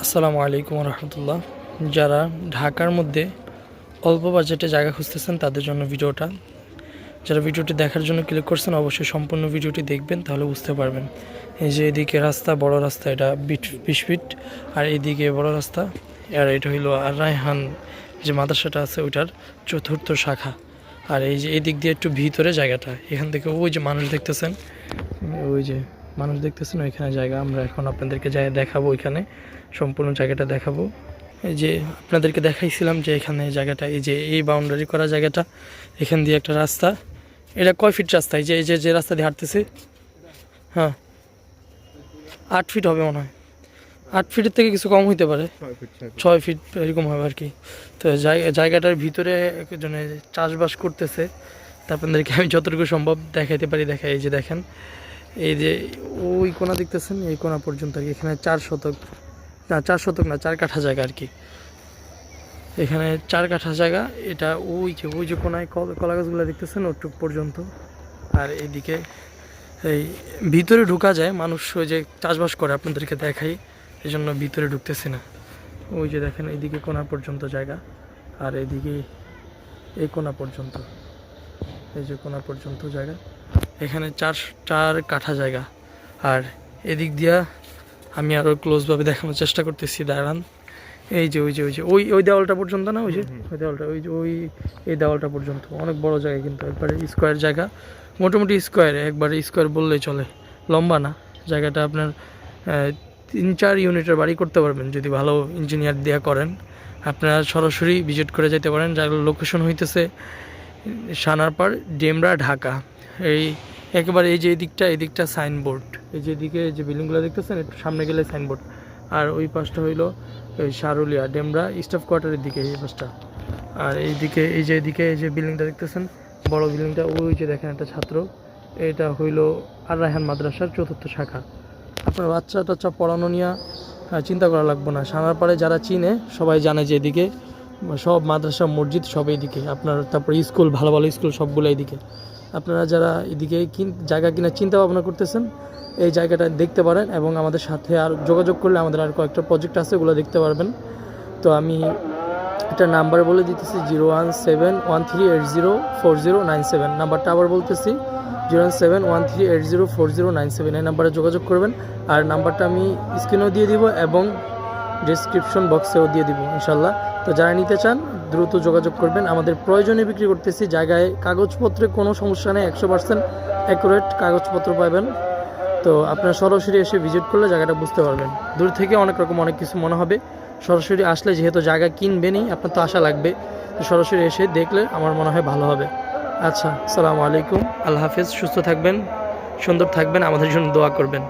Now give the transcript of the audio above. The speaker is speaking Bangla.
আসসালামু আলাইকুম রহমতুল্লাহ। যারা ঢাকার মধ্যে অল্প বাজেটে জায়গা খুঁজতেছেন, তাদের জন্য ভিডিওটা। যারা ভিডিওটি দেখার জন্য ক্লিক করছেন, অবশ্যই সম্পূর্ণ ভিডিওটি দেখবেন, তাহলে বুঝতে পারবেন। এই যে এদিকে রাস্তা, বড় রাস্তা, এটা বিশ ফিট আর এদিকে বড় রাস্তা, আর এটা হইল আর রায়হান যে মাদ্রাসাটা আছে, ওইটার চতুর্থ শাখা। আর এই যে এই দিক দিয়ে একটু ভিতরে জায়গাটা, এখান থেকে ওই যে মানুষ দেখতেছেন, ওই যে মানুষ দেখতেছেন ওইখানে জায়গা। আমরা এখন আপনাদেরকে যাই দেখাবো ওইখানে সম্পূর্ণ জায়গাটা দেখাবো। এই যে আপনাদেরকে দেখাইছিলাম যে এখানে জায়গাটা এই যে এই বাউন্ডারি করা জায়গাটা এখান দিয়ে একটা রাস্তা। এটা কয় ফিট রাস্তা? এই যে এই যে যে রাস্তা দিয়ে হাঁটতেছি। হ্যাঁ। আট ফিট হবে মনে হয়। আট ফিটের থেকে কিছু কম হইতে পারে। ছয় ফিট এরকম হবে আর কি। তো জায়গা জায়গাটার ভিতরে একজনে চাষবাস করতেছে। তা আপনাদেরকে আমি যতটুকু সম্ভব দেখাইতে পারি দেখাই এই যে দেখেন। এই যে ওই কোনা দেখতেছেন, এই কোনা পর্যন্ত আর কি। এখানে চার শতক, না, চার শতক না, চার কাঠা জায়গা আর কি। এখানে চার কাঠা জায়গা, এটা ওই যে ওই যে কোনায় কল- গাছগুলো দেখতেছেন, ওটুক পর্যন্ত। আর এদিকে এই ভিতরে ঢুকা যায়, মানুষ ওই যে চাষবাস করে আপনাদেরকে দেখাই এই জন্য ভিতরে ঢুকতেছে না। ওই যে দেখেন, এইদিকে কোনা পর্যন্ত জায়গা, আর এদিকে এই কোনা পর্যন্ত, এই যে কোনা পর্যন্ত জায়গা। এখানে চার চার কাঠা জায়গা। আর এদিক দিয়া আমি আরও ক্লোজভাবে দেখানোর চেষ্টা করতেছি দাঁড়ান। এই যে ওই যে ওই যে ওই ওই দেওয়ালটা পর্যন্ত না ওই যে? ওই দেওয়ালটা ওই যে ওই এই দেওয়ালটা পর্যন্ত। অনেক বড় জায়গা কিন্তু একবারে স্কোয়ার জায়গা। মোটামুটি স্কোয়ার একবারে স্কোয়ার বললেই চলে। লম্বা না। জায়গাটা আপনার তিন চার ইউনিটের বাড়ি করতে পারবেন যদি ভালো ইঞ্জিনিয়ার দেওয়া করেন। আপনারা সরাসরি ভিজিট করে যেতে পারেন। যার লোকেশন হইতেছে সানারপাড় ডেমরা ঢাকা। এই একেবারে এই যে এই দিকটা এই দিকটা সাইনবোর্ড এই যে এদিকে যে বিল্ডিংগুলো দেখতেছেন, একটু সামনে গেলে সাইনবোর্ড আর ওই পাশটা হইল ওই সারুলিয়া ডেমরা স্টাফ কোয়ার্টারের দিকে এই পাশটা। আর এইদিকে, এই যে এদিকে এই যে বিল্ডিংটা দেখতেছেন, বড় বিল্ডিংটা ওই যে দেখেন একটা ছাত্র। এটা হইল আর রায়হান মাদ্রাসার চতুর্থ শাখা। আপনার বাচ্চা টাচ্চা পড়ানো নিয়ে চিন্তা করা লাগবে না। সানারপাড়ে যারা চিনে, সবাই জানে যে এদিকে সব মাদ্রাসা, মসজিদ সব এইদিকে। আপনার তারপরে স্কুল ভালো ভালো স্কুল সবগুলো এইদিকে। আপনারা যারা এদিকে কিন, জায়গা কিনার চিন্তা ভাবনা করতেছেন, এই জায়গাটা দেখতে পারেন এবং আমাদের সাথে আর যোগাযোগ করলে আমাদের আর কয়েকটা প্রজেক্ট আছে, ওগুলো দেখতে পারবেন। তো আমি একটা নাম্বার বলে দিতেছি zero one seven one three eight zero four zero nine seven নাম্বারটা আবার বলতেছি zero one seven one three eight zero four zero nine seven এই নাম্বারে যোগাযোগ করবেন। আর নাম্বারটা আমি স্ক্রিনেও দিয়ে দিব এবং ডিসক্রিপশন বক্সেও দিয়ে দিব ইনশাল্লাহ তো যারা নিতে চান, দ্রুত যোগাযোগ করবেন। আমাদের প্রয়োজনে বিক্রি করতেছি জায়গায় কাগজপত্রে কোনো সমস্যা নেই, একশো পার্সেন্ট অ্যাকুরেট কাগজপত্র পাবেন। তো আপনারা সরাসরি এসে ভিজিট করলে জায়গাটা বুঝতে পারবেন। দূর থেকে অনেক রকম অনেক কিছু মনে হবে। সরাসরি আসলে যেহেতু জায়গা কিনবেনই আপনার তো আশা লাগবে। সরাসরি এসে দেখলে আমার মনে হয় ভালো হবে। আচ্ছা সালামু আলাইকুম। আল্লাহ হাফেজ, সুস্থ থাকবেন, সুন্দর থাকবেন, আমাদের জন্য দোয়া করবেন।